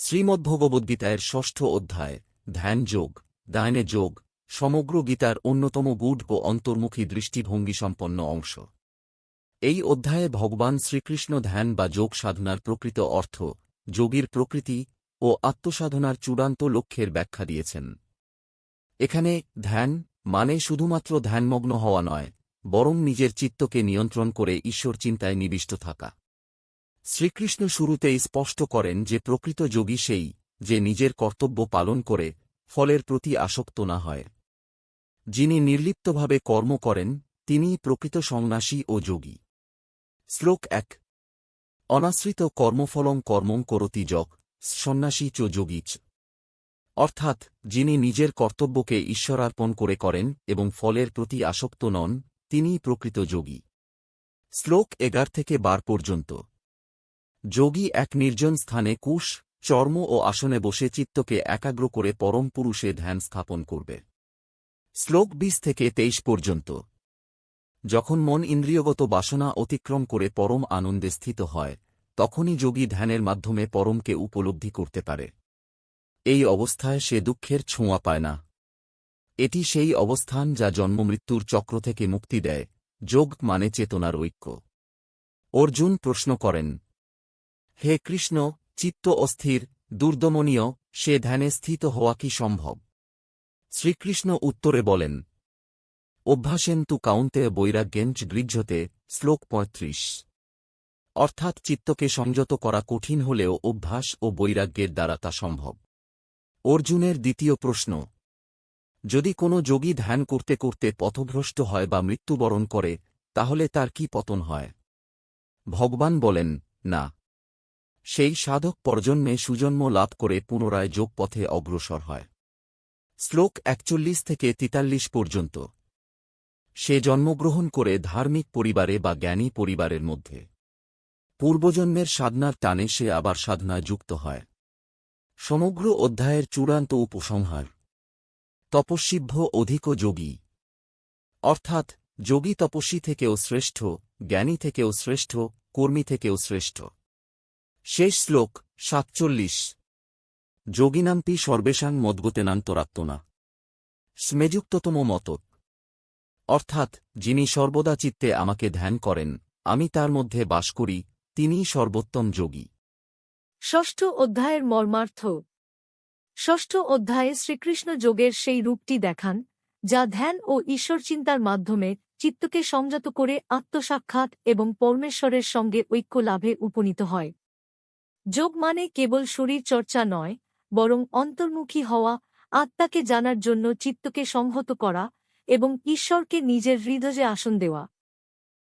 শ্রীমদ্ভগবদ্গীতায়ের ষষ্ঠ অধ্যায় ধ্যান যোগ দায়নে যোগ সমগ্র গীতার অন্যতম গূঢ় ও অন্তর্মুখী দৃষ্টিভঙ্গি সম্পন্ন অংশ। এই অধ্যায়ে ভগবান শ্রীকৃষ্ণ ধ্যান বা যোগ সাধনার প্রকৃত অর্থ, যোগীর প্রকৃতি ও আত্মসাধনার চূড়ান্ত লক্ষ্যের ব্যাখ্যা দিয়েছেন। এখানে ধ্যান মানে শুধুমাত্র ধ্যানমগ্ন হওয়া নয়, বরং নিজের চিত্তকে নিয়ন্ত্রণ করে ঈশ্বর চিন্তায় নিবিষ্ট থাকা। শ্রীকৃষ্ণ শুরুতেই স্পষ্ট করেন যে প্রকৃত যোগী সেই, যে নিজের কর্তব্য পালন করে, ফলের প্রতি আসক্ত না হয়। যিনি নির্লিপ্তভাবে কর্ম করেন, তিনিই প্রকৃত সন্ন্যাসী ও যোগী। শ্লোক এক। অনাশ্রিত কর্মফলং কর্মং করতি যক সন্ন্যাসী চ যোগীচ অর্থাৎ, যিনি নিজের কর্তব্যকে ঈশ্বরার্পণ করে করেন এবং ফলের প্রতি আসক্ত নন, তিনিই প্রকৃত যোগী। শ্লোক এগার থেকে বার পর্যন্ত। যোগী এক নির্জন স্থানে কুশ চর্ম ও আসনে বসে চিত্তকে একাগ্র করে পরম পুরুষে ধ্যান স্থাপন করবে। শ্লোক বিশ থেকে তেইশ পর্যন্ত। যখন মন ইন্দ্রিয়গত বাসনা অতিক্রম করে পরম আনন্দে স্থিত হয়, তখনই যোগী ধ্যানের মাধ্যমে পরমকে উপলব্ধি করতে পারে। এই অবস্থায় সে দুঃখের ছোঁয়া পায় না। এটি সেই অবস্থান যা জন্মমৃত্যুর চক্র থেকে মুক্তি দেয়, যোগ মানে চেতনার ঐক্য। অর্জুন প্রশ্ন করেন হে কৃষ্ণ, চিত্ত অস্থির, দুর্দমনীয়, সে ধ্যানে স্থিত হওয়া কি সম্ভব? শ্রীকৃষ্ণ উত্তরে বলেন, অভ্যাসেন তু কাউন্তে বৈরাগ্যেঞ্চ গৃহ্যতে শ্লোক পঁয়ত্রিশ। অর্থাৎ চিত্তকে সংযত করা কঠিন হলেও অভ্যাস ও বৈরাগ্যের দ্বারা তা সম্ভব। অর্জুনের দ্বিতীয় প্রশ্ন, যদি কোনো যোগী ধ্যান করতে করতে পথভ্রষ্ট হয় বা মৃত্যুবরণ করে, তাহলে তার কি পতন হয়? ভগবান বলেন, না। সেই সাধক পরজন্মে সুজন্ম লাভ করে পুনরায় যোগপথে অগ্রসর হয়। শ্লোক একচল্লিশ থেকে তিতাল্লিশ পর্যন্ত। সে জন্মগ্রহণ করে ধার্মিক পরিবারে বা জ্ঞানী পরিবারের মধ্যে। পূর্বজন্মের সাধনার টানে সে আবার সাধনায় যুক্ত হয়। সমগ্র অধ্যায়ের চূড়ান্ত উপসংহার। তপস্বিভ্য অধিক যোগী। অর্থাৎ, যোগী তপস্বী থেকেও শ্রেষ্ঠ, জ্ঞানী থেকেও শ্রেষ্ঠ, কর্মী থেকেও শ্রেষ্ঠ। শেষ শ্লোক, সাতচল্লিশ। যোগিনাম্পি সর্বেশাং মদ্গতেনান্তরাত্মনা। স্মেযুক্ততম মতক অর্থাৎ, যিনি সর্বদা চিত্তে আমাকে ধ্যান করেন, আমি তার মধ্যে বাস করি, তিনিই সর্বোত্তম যোগী। ষষ্ঠ অধ্যায়ের মর্মার্থ। ষষ্ঠ অধ্যায়ে শ্রীকৃষ্ণ যোগের সেই রূপটি দেখান, যা ধ্যান ও ঈশ্বরচিন্তার মাধ্যমে চিত্তকে সংযত করে আত্মসাক্ষাৎ এবং পরমেশ্বরের সঙ্গে ঐক্য লাভে উপনীত হয়। যোগ মানে কেবল শরীর চর্চা নয়, বরং অন্তর্মুখী হওয়া, আত্মাকে জানার জন্য চিত্তকে সংহত করা এবং ঈশ্বরকে নিজের হৃদয়ে আসন দেওয়া।